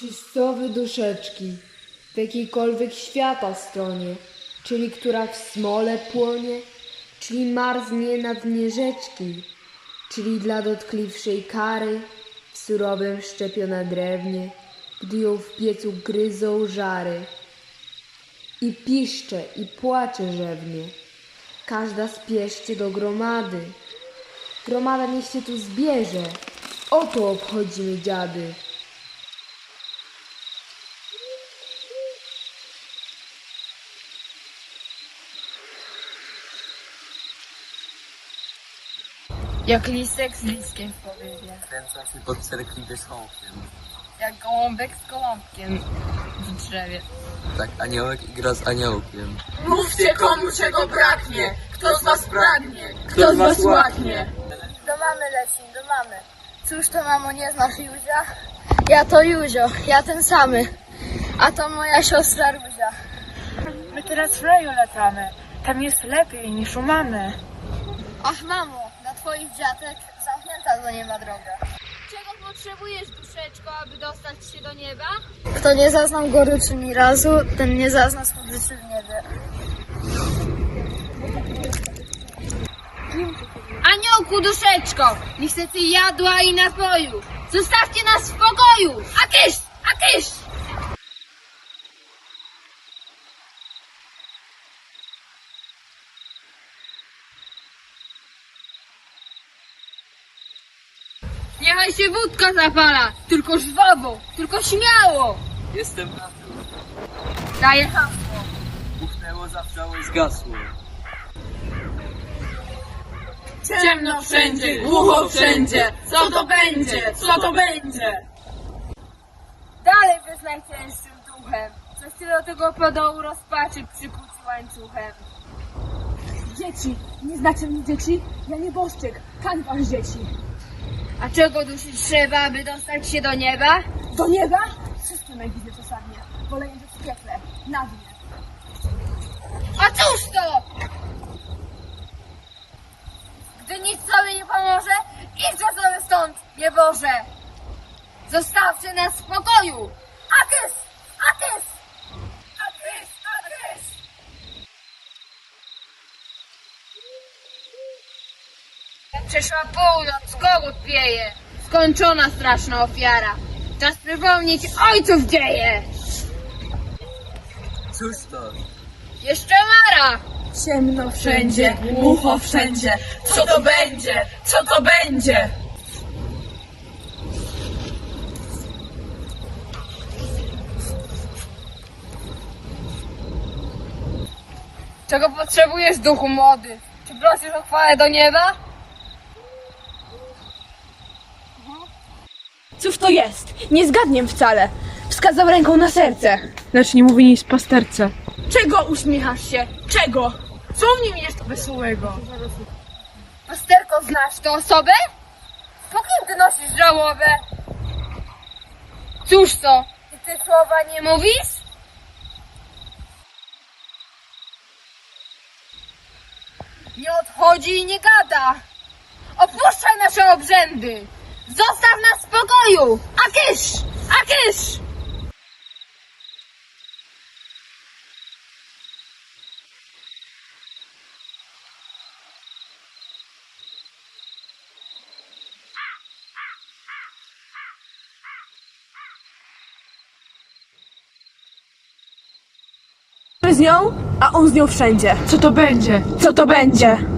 Czystowy duszeczki, w jakiejkolwiek świata stronie, czyli która w smole płonie, czyli marznie na dnie rzeczki, czyli dla dotkliwszej kary w surowym szczepiona drewnie, gdy ją w piecu gryzą żary. I piszcze, i płacze rzewnie. Każda spieszcie do gromady. Gromada niech się tu zbierze. Oto obchodzimy dziady. Jak listek z listkiem w powiewie. Kręcą się pod cerkwi wierzchołkiem. Jak gołąbek z gołąbkiem w drzewie. Tak aniołek gra z aniołkiem. Mówcie komu czego braknie, kto z was pragnie, kto z was łaknie. Do mamy lecim, do mamy. Cóż to mamo, nie znasz Józia? Ja to Józio, ja ten samy. A to moja siostra Ruzia. My teraz w raju latamy, tam jest lepiej niż u mamy. Ach mamo, twoich dziatek zamknięta do nieba droga. Czego potrzebujesz, duszeczko, aby dostać się do nieba? Kto nie zaznał goryczy mi razu, ten nie zazna słodyczy w niebie. Aniołku, duszeczko, nie chcę ty jadła i napoju. Zostawcie nas w spokoju! A kysz! A kysz! Niechaj się wódka zapala, tylko żwawo, tylko śmiało. Jestem na tu. Daję hasło. Buchnęło, zawrzało i zgasło. Ciemno wszędzie, głucho wszędzie, co to będzie, co to będzie? Dalej bez najcięższym duchem, coś ty do tego podołu rozpaczy przykuć łańcuchem. Dzieci! Nie znacie mnie dzieci? Ja nieboszczyk, kań wasz dzieci. A czego dusić trzeba, aby dostać się do nieba? Do nieba? Wszystkie najbliżej przesadnie. Wolę język w piekle, na dnie. A cóż to? Gdy nic sobie nie pomoże, idźcie sobie stąd, nieboże! Zostawcie nas w spokoju! Akys! Akys! Akys! Akys! Przeszła północ, kogut pieje. Skończona straszna ofiara. Czas przypomnieć ojców dzieje. Cóż to? Jeszcze Mara! Ciemno wszędzie, głucho wszędzie, co to będzie, co to będzie? Czego potrzebujesz, duchu młody? Czy prosisz o chwałę do nieba? Cóż to jest? Nie zgadniem wcale. Wskazał ręką na serce. Lecz nie mówi nic pasterce. Czego uśmiechasz się? Czego? Co w nim jest wesołego? Pasterko, znasz tę osobę? Po kim ty nosisz żałobę? Cóż to? Ty te słowa nie mówisz? Nie odchodzi i nie gada. Opuszczaj nasze obrzędy. Zostaw nas w spokoju. A kysz! A kysz! My z nią, a on z nią wszędzie. Co to będzie? Co to będzie?